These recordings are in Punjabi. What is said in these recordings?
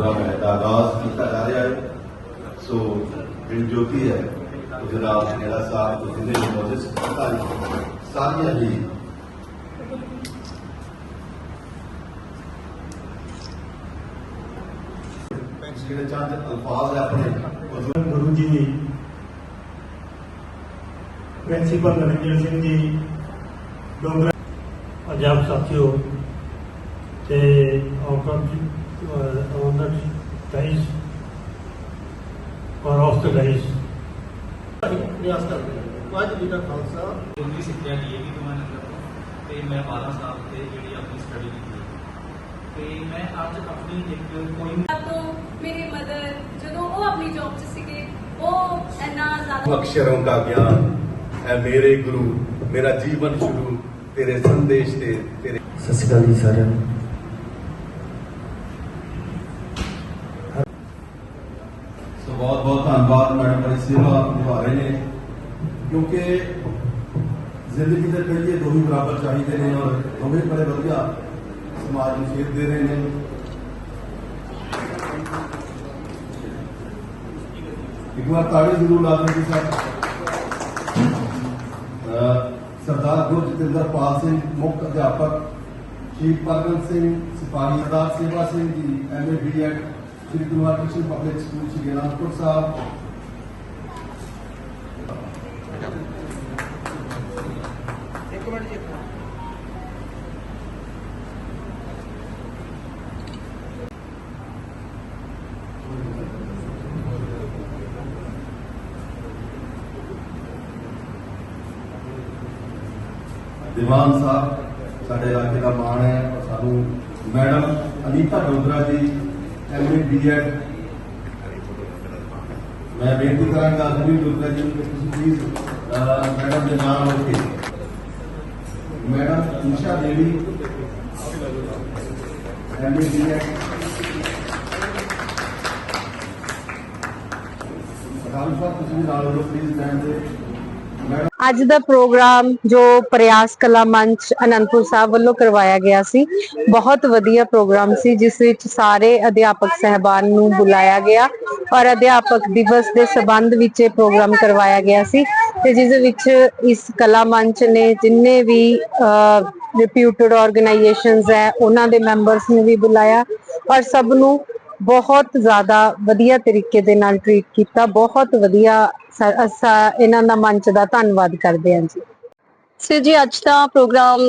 ਪ੍ਰੋਗਰਾਮ ਹੈ ਦਾ ਆਗਾਜ਼ ਕੀਤਾ ਜਾ ਰਿਹਾ ਹੈ ਸੋ ਜਿਹੜੀ ਜੋਤੀ ਹੈ ਉਹ ਜਨਾਬ ਮੇਰਾ ਸਾਹਿਬ ਤੋਂ ਜਿਹਦੇ ਮੌਜੂਦ ਸਾਰੀ ਸਾਰੀਆਂ ਹੀ ਜਿਹੜੇ ਚੰਦ ਅਲਫਾਜ਼ ਹੈ ਆਪਣੇ ਉਹ ਗੁਰੂ ਜੀ ਪ੍ਰਿੰਸੀਪਲ ਨਰਿੰਦਰ ਸਿੰਘ ਜੀ ਡੋਗਰਾ ਅਧਿਆਪਕ ਸਾਥੀਓ ਤੇ after on the dais or off the dais ਪ੍ਰਯਾਸ ਕਰਦੇ ਹਾਂ ਵਾਹਿਗੁਰੂ ਜੀ ਦਾ ਖਾਲਸਾ ਉਨੀ ਸਿੱਖਿਆ ਲਈ ਹੈ ਕਿ ਤੁਹਾਨੂੰ ਅੰਦਰ ਤੋਂ ਤੇ ਮੈਂ 12 ਸਾਲ ਤੇ ਜਿਹੜੀ ਆਪਣੀ ਸਟੱਡੀ ਕੀਤੀ ਹੈ ਤੇ ਮੈਂ ਅੱਜ ਆਪਣੀ ਇੱਕ ਕੋਈ ਤੋਂ ਮੇਰੇ ਮਦਰ ਜਦੋਂ ਉਹ ਆਪਣੀ ਜੌਬ 'ਚ ਸੀਗੇ ਉਹ ਇੰਨਾ ਜ਼ਿਆਦਾ अक्षरों का ज्ञान है मेरे गुरु मेरा जीवन शुरू तेरे संदेश से तेरे ਸਤਿ ਸ਼੍ਰੀ ਅਕਾਲ ਜੀ ਸਾਰਿਆਂ ਨੂੰ ਬਹੁਤ ਬਹੁਤ ਧੰਨਵਾਦ ਮੈਡਮ ਬੜੀ ਸੇਵਾ ਨਿਭਾ ਰਹੇ ਨੇ ਕਿਉਂਕਿ ਜ਼ਿੰਦਗੀ ਦੇ ਪਹਿਲੇ ਦੋ ਹੀ ਬਰਾਬਰ ਚਾਹੀਦੇ ਨੇ ਔਰ ਦੋਵੇਂ ਬੜੇ ਵਧੀਆ ਸਮਾਜ ਨੂੰ ਸੇਧ ਦੇ ਰਹੇ ਨੇ ਇੱਕ ਵਾਰ ਤਾੜੀ ਜ਼ਰੂਰ ਲਾ ਦਿਓ ਜੀ ਸਰ ਅਹ ਸਰਦਾਰ ਗੁਰੂ ਜਤਿੰਦਰਪਾਲ ਸਿੰਘ ਮੁੱਖ ਅਧਿਆਪਕ ਸ਼੍ਰੀ ਪਰਗਨ ਸਿੰਘ ਸਿਪਾਹੀ ਅਦਾਰ Sewa Singh ji MA BEd Shri Guru Harkrishan public school Shri Anandpur Sahib ਦੀਵਾਨ ਸਾਹਿਬ ਸਾਡੇ ਇਲਾਕੇ ਦਾ ਮਾਣ ਹੈ ਸਾਨੂੰ ਮੈਡਮ ਅਨੀਤਾ ਡੋਗਰਾ ਜੀ ਐਮਏ ਬੀਐਡ ਮੈਂ ਬੇਨਤੀ ਕਰਾਂਗਾ ਅਨਿਲ ਡੋਗਰਾ ਜੀ ਨੂੰ ਕਿ ਤੁਸੀਂ ਪਲੀਜ਼ ਮੈਡਮ ਦੇ ਨਾਮ ਹੋ ਕੇ madam Nisha Devi MA BEd ਅਕਾਲ ਸਾਹਿਬ ਤੁਸੀਂ ਵੀ ਨਾਲ ਹੋ ਪਲੀਜ਼ ਸਟੈਂਡ ਦੇ ਮੈਡਮ ਅੱਜ ਦਾ ਪ੍ਰੋਗਰਾਮ ਜੋ ਪ੍ਰਯਾਸ ਕਲਾ ਮੰਚ ਅਨੰਦਪੁਰ ਸਾਹਿਬ ਵੱਲੋਂ ਕਰਵਾਇਆ ਗਿਆ ਸੀ, ਬਹੁਤ ਵਧੀਆ ਪ੍ਰੋਗਰਾਮ ਸੀ, ਜਿਸ ਵਿੱਚ ਸਾਰੇ ਅਧਿਆਪਕ ਸਹਿਬਾਨ ਨੂੰ ਬੁਲਾਇਆ ਗਿਆ ਔਰ ਅਧਿਆਪਕ ਦਿਵਸ ਦੇ ਸਬੰਧ ਵਿੱਚ ਇਹ ਪ੍ਰੋਗਰਾਮ ਕਰਵਾਇਆ ਗਿਆ ਸੀ ਤੇ ਜਿਸ ਵਿੱਚ ਇਸ ਕਲਾ ਮੰਚ ਨੇ ਜਿੰਨੇ ਵੀ ਰਿਪਿਊਟਡ ਆਰਗੇਨਾਈਜੇਸ਼ਨਸ ਹੈ, ਉਹਨਾਂ ਦੇ ਮੈਂਬਰਸ ਨੂੰ ਵੀ ਬੁਲਾਇਆ ਔਰ ਸਭ ਨੂੰ ਬਹੁਤ ਜ਼ਿਆਦਾ ਵਧੀਆ ਤਰੀਕੇ ਦੇ ਨਾਲ ਟ੍ਰੀਟ ਕੀਤਾ, ਬਹੁਤ ਵਧੀਆ ਅਸਾਂ ਇਹਨਾਂ ਦਾ ਮੰਚ ਦਾ ਧੰਨਵਾਦ ਕਰਦੇ ਹਾਂ ਜੀ। ਸਰ ਜੀ, ਅੱਜ ਦਾ ਪ੍ਰੋਗਰਾਮ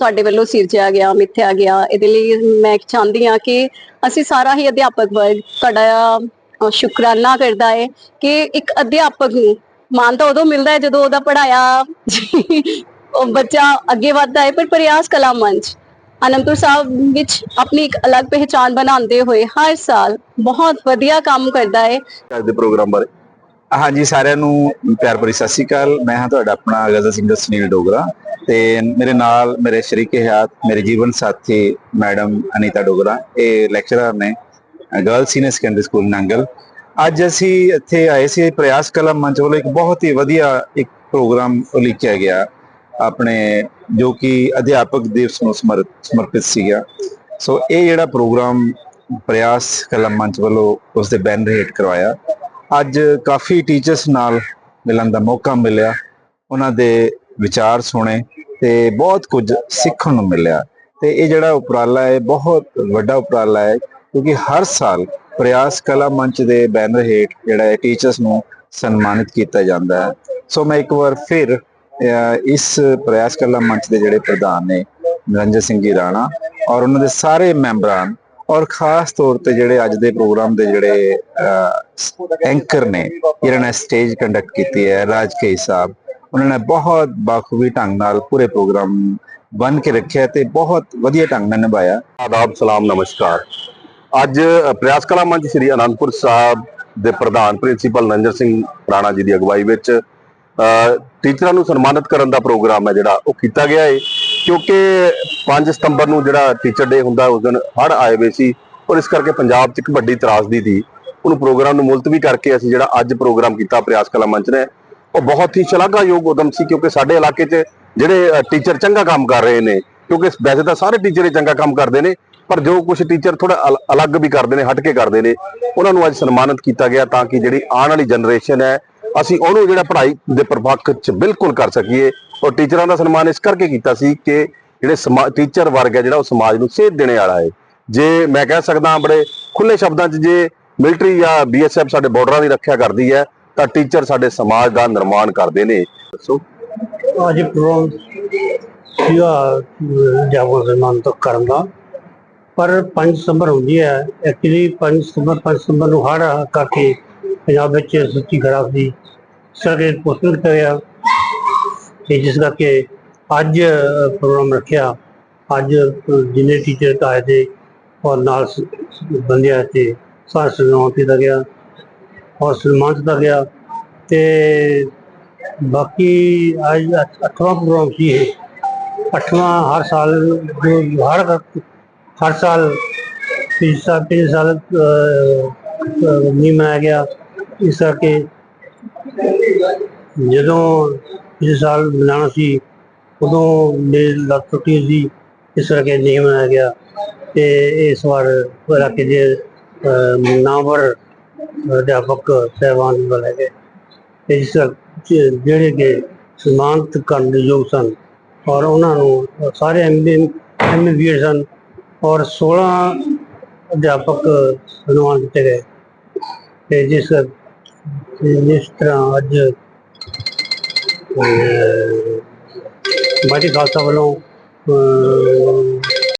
ਤੁਹਾਡੇ ਵੱਲੋਂ ਸਿਰਜਿਆ ਗਿਆ, ਮਿੱਥਿਆ ਗਿਆ। ਇਹਦੇ ਲਈ ਮੈਂ ਚਾਹੁੰਦੀ ਹਾਂ ਕਿ ਅਸੀਂ ਸਾਰਾ ਹੀ ਅਧਿਆਪਕ ਵਰਗ ਤੁਹਾਡਾ ਸ਼ੁਕਰਾਨਾ ਕਰਦਾ ਹੈ ਕਿ ਇੱਕ ਅਧਿਆਪਕ ਨੂੰ ਮਾਨ ਤਾਂ ਉਦੋਂ ਮਿਲਦਾ ਹੈ ਜਦੋਂ ਉਹਦਾ ਪੜਾਇਆ ਉਹ ਬੱਚਾ ਅੱਗੇ ਵੱਧਦਾ ਹੈ, ਪਰ ਪ੍ਰਯਾਸ ਕਲਾ ਮੰਚ ਅਨੰਦਪੁਰ ਸਾਹਿਬ ਵਿੱਚ ਆਪਣੀ ਇੱਕ ਅਲੱਗ ਪਹਿਚਾਨ ਬਣਾਉਂਦੇ ਹੋਏ ਹਰ ਸਾਲ ਬਹੁਤ ਵਧੀਆ ਕੰਮ ਕਰਦਾ ਹੈ ਅੱਜ ਦੇ ਪ੍ਰੋਗਰਾਮ ਬਾਰੇ। ਹਾਂਜੀ ਸਾਰਿਆਂ ਨੂੰ ਪਿਆਰ ਭਰੀ ਸਤਿ ਸ਼੍ਰੀ ਅਕਾਲ। ਮੈਂ ਹਾਂ ਤੁਹਾਡਾ ਆਪਣਾ ਗਜ਼ਲ ਸਿੰਗਰ ਸੁਨੀਲ ਡੋਗਰਾ ਤੇ ਮੇਰੇ ਨਾਲ ਮੇਰੇ ਸ਼ਰੀਕੇ ਹਯਾਤ ਮੇਰੇ ਜੀਵਨ ਸਾਥੀ ਮੈਡਮ ਅਨੀਤਾ ਡੋਗਰਾ ਇਹ ਲੈਕਚਰਰ ਨੇ girl senior secondary school Nangal. ਅੱਜ ਅਸੀਂ ਇੱਥੇ ਆਏ ਸੀ ਪ੍ਰਯਾਸ ਕਲਾ ਮੰਚ ਵੱਲੋਂ ਇੱਕ ਬਹੁਤ ਹੀ ਵਧੀਆ ਇੱਕ ਪ੍ਰੋਗਰਾਮ ਉਲੀਕਿਆ ਗਿਆ। ਆਪਣੇ ਜੋ ਕਿ ਅਧਿਆਪਕ ਦਿਵਸ ਨੂੰ ਸਮਰ- ਸਮਰਪਿਤ ਸੀਗਾ। ਸੋ ਇਹ ਜਿਹੜਾ ਪ੍ਰੋਗਰਾਮ ਪ੍ਰਯਾਸ ਕਲਾ ਮੰਚ ਵੱਲੋਂ ਉਸ ਦੇ ਬੈਨਰ ਹੇਠ ਕਰਵਾਇਆ, ਅੱਜ ਕਾਫੀ ਟੀਚਰਸ ਨਾਲ ਮਿਲਣ ਦਾ ਮੌਕਾ ਮਿਲਿਆ, ਉਹਨਾਂ ਦੇ ਵਿਚਾਰ ਸੁਣੇ ਤੇ ਬਹੁਤ ਕੁਝ ਸਿੱਖਣ ਨੂੰ ਮਿਲਿਆ। ਤੇ ਇਹ ਜਿਹੜਾ ਉਪਰਾਲਾ ਹੈ, ਬਹੁਤ ਵੱਡਾ ਉਪਰਾਲਾ ਹੈ, ਕਿਉਂਕਿ ਹਰ ਸਾਲ ਪ੍ਰਯਾਸ ਕਲਾ ਮੰਚ ਦੇ ਬੈਨਰ ਹੇਠ ਜਿਹੜਾ ਹੈ ਟੀਚਰਸ ਨੂੰ ਸਨਮਾਨਿਤ ਕੀਤਾ ਜਾਂਦਾ ਹੈ। ਸੋ ਮੈਂ ਇੱਕ ਵਾਰ ਫਿਰ ਇਸ ਪ੍ਰਯਾਸ ਕਲਾ ਮੰਚ ਦੇ ਜਿਹੜੇ ਪ੍ਰਧਾਨ ਨੇ ਨਿਰੰਜਨ ਸਿੰਘ ਜੀ ਰਾਣਾ ਔਰ ਉਹਨਾਂ ਦੇ ਸਾਰੇ ਮੈਂਬਰਾਂ ਔਰ ਖਾਸ ਤੌਰ ਤੇ ਜਿਹੜੇ ਅੱਜ ਦੇ ਪ੍ਰੋਗਰਾਮ ਦੇ ਜਿਹੜੇ ਐਂਕਰ ਨੇ ਜਿਹਨਾਂ ਨੇ ਸਟੇਜ ਕੰਡਕਟ ਕੀਤੀ ਹੈ, ਰਾਜ ਕੇ ਸਾਹਿਬ। ਉਹਨਾਂ ਨੇ ਬਹੁਤ ਬਾਖੂਬੀ ਢੰਗ ਨਾਲ ਪੂਰੇ ਪ੍ਰੋਗਰਾਮ ਬਣ ਕੇ ਰੱਖਿਆ ਤੇ ਬਹੁਤ ਵਧੀਆ ਢੰਗ ਨਾਲ ਨਿਭਾਇਆ। ਆਦਾਬ, ਸਲਾਮ, ਨਮਸਕਾਰ। ਅੱਜ ਪ੍ਰਯਾਸ ਕਲਾ ਮੰਚ ਸ੍ਰੀ ਅਨੰਦਪੁਰ ਸਾਹਿਬ ਦੇ ਪ੍ਰਧਾਨ ਪ੍ਰਿੰਸੀਪਲ ਨੰਜਰ ਸਿੰਘ ਰਾਣਾ ਜੀ ਦੀ ਅਗਵਾਈ ਵਿੱਚ ਟੀਚਰਾਂ ਨੂੰ ਸਨਮਾਨਿਤ ਕਰਨ ਦਾ ਪ੍ਰੋਗਰਾਮ ਹੈ ਜਿਹੜਾ, ਉਹ ਕੀਤਾ ਗਿਆ ਹੈ ਕਿਉਂਕਿ 5 ਸਤੰਬਰ ਨੂੰ ਜਿਹੜਾ ਟੀਚਰ ਡੇ ਹੁੰਦਾ, ਉਸ ਦਿਨ ਹੜ੍ਹ ਆਏ ਹੋਏ ਸੀ ਔਰ ਇਸ ਕਰਕੇ ਪੰਜਾਬ 'ਚ ਇੱਕ ਵੱਡੀ ਤਰਾਸਦੀ ਸੀ। ਉਹਨੂੰ ਪ੍ਰੋਗਰਾਮ ਨੂੰ ਮੁਲਤਵੀ ਕਰਕੇ ਅਸੀਂ ਜਿਹੜਾ ਅੱਜ ਪ੍ਰੋਗਰਾਮ ਕੀਤਾ, ਪ੍ਰਯਾਸ ਕਲਾ ਮੰਚ ਨੇ, ਉਹ ਬਹੁਤ ਹੀ ਸ਼ਲਾਘਾਯੋਗ ਉਦਮ ਸੀ ਕਿਉਂਕਿ ਸਾਡੇ ਇਲਾਕੇ 'ਚ ਜਿਹੜੇ ਟੀਚਰ ਚੰਗਾ ਕੰਮ ਕਰ ਰਹੇ ਨੇ, ਕਿਉਂਕਿ ਵੈਸੇ ਤਾਂ ਸਾਰੇ ਟੀਚਰ ਹੀ ਚੰਗਾ ਕੰਮ ਕਰਦੇ ਨੇ, ਪਰ ਜੋ ਕੁਝ ਟੀਚਰ ਥੋੜਾ ਅਲੱਗ ਵੀ ਕਰਦੇ ਨੇ, ਹਟ ਕੇ ਕਰਦੇ ਨੇ, ਉਹਨਾਂ ਨੂੰ ਅੱਜ ਸਨਮਾਨਿਤ ਕੀਤਾ ਗਿਆ ਤਾਂ ਕਿ ਜਿਹੜੀ ਆਉਣ ਵਾਲੀ ਜਨਰੇਸ਼ਨ ਹੈ ਅਸੀਂ ਉਹਨੂੰ ਜਿਹੜਾ ਪੜ੍ਹਾਈ ਦੇ ਪ੍ਰਪੱਖ 'ਚ ਬਿਲਕੁਲ ਕਰ ਸਕੀਏ। ਔਰ ਟੀਚਰਾਂ ਦਾ ਸਨਮਾਨ ਇਸ ਕਰਕੇ ਕੀਤਾ ਸੀ ਕਿ ਜਿਹੜੇ ਟੀਚਰ ਵਰਗ ਹੈ ਜਿਹੜਾ ਉਹ ਸਮਾਜ ਨੂੰ ਸੇਧ ਦੇਣੇ ਵਾਲਾ ਹੈ। ਜੇ ਮੈਂ ਕਹਿ ਸਕਦਾ ਬੜੇ ਖੁੱਲੇ ਸ਼ਬਦਾਂ 'ਚ, ਜੇ ਮਿਲਟਰੀ ਜਾਂ ਬੀਐਸਐਫ ਸਾਡੇ ਬਾਰਡਰਾਂ ਦੀ ਰੱਖਿਆ ਕਰਦੀ ਹੈ, ਤਾਂ ਟੀਚਰ ਸਾਡੇ ਸਮਾਜ ਦਾ ਨਿਰਮਾਣ ਕਰਦੇ ਨੇ। ਦੱਸੋ। ਅੱਜ ਪ੍ਰੋਗਰਾਮ ਸੀਗਾ ਜਾਗੋ ਸਨਮਾਨ ਤੋਂ ਕਰਨ ਦਾ। ਪਰ 5 ਸਤੰਬਰ ਹੁੰਦੀ ਹੈ। ਐਕਚੁਅਲੀ 5 ਸਤੰਬਰ 5 ਸਤੰਬਰ ਨੂੰ ਹੜ ਕਰਕੇ ਪੰਜਾਬ ਵਿੱਚ ਸੱਚੀ ਖਰਾਬ ਸੀ ਸਾਰੇ ਪੋਸਟਰ ਕੀਤਾ ਗਿਆ ਤੇ ਜਿਸ ਕਰਕੇ ਅੱਜ ਪ੍ਰੋਗਰਾਮ ਰੱਖਿਆ ਅੱਜ ਜਿੰਨੇ ਟੀਚਰ ਆਏ ਤੇ ਔਰ ਨਾਲ ਸ- ਬੰਦਿਆਂ ਤੇ ਸਾਰਾ ਸਨਮਾਨ ਕੀਤਾ ਗਿਆ ਔਰ ਸਨਮਾਨ ਕੀਤਾ ਗਿਆ ਤੇ ਬਾਕੀ ਅੱਜ ਅੱਠ- ਅੱਠਵਾਂ ਪ੍ਰੋਗਰਾਮ ਸੀ ਇਹ ਅੱਠਵਾਂ ਹਰ ਸਾਲ ਜੋ ਹਰ ਹਰ ਸਾਲ ਪਿਛਲਾ ਪਿਛਲੇ ਸਾਲ ਅਹ, ਅਹ, ਨਹੀਂ ਮਨਾਇਆ ਗਿਆ ਇਸ ਕਰਕੇ ਜਦੋਂ ਇਸ ਸਾਲ ਮਨਾਉਣਾ ਸੀ ਉਦੋਂ ਮੇਰੀ ਲੱਤ ਟੁੱਟੀ ਸੀ ਇਸ ਕਰਕੇ ਨਹੀਂ ਮਨਾਇਆ ਗਿਆ। ਤੇ ਇਸ ਵਾਰ ਇਲਾਕੇ ਦੇ ਅਹ, ਨਾਮਵਰ ਅਧਿਆਪਕ ਸਹਿਬਾਨ ਬੁਲਾਏ ਗਏ। ਤੇ ਇਸ ਜਿਹੜੇ ਕਿ ਸਨਮਾਨਿਤ ਕਰਨ ਦੇ ਯੋਗ ਸਨ ਔਰ ਉਹਨਾਂ ਨੂੰ ਸਾਰੇ ਐਮਬੀ ਐਮਬੀਏ ਸਨ ਔਰ 16 ਅਧਿਆਪਕ ਸਨਮਾਨ ਦਿੱਤੇ ਗਏ। ਤੇ ਜਿਸ ਇਸ ਤਰ੍ਹਾਂ ਅੱਜ ਅਹ, ਬਾਟੀ ਖਾਲਸਾ ਵੱਲੋਂ ਅਹ,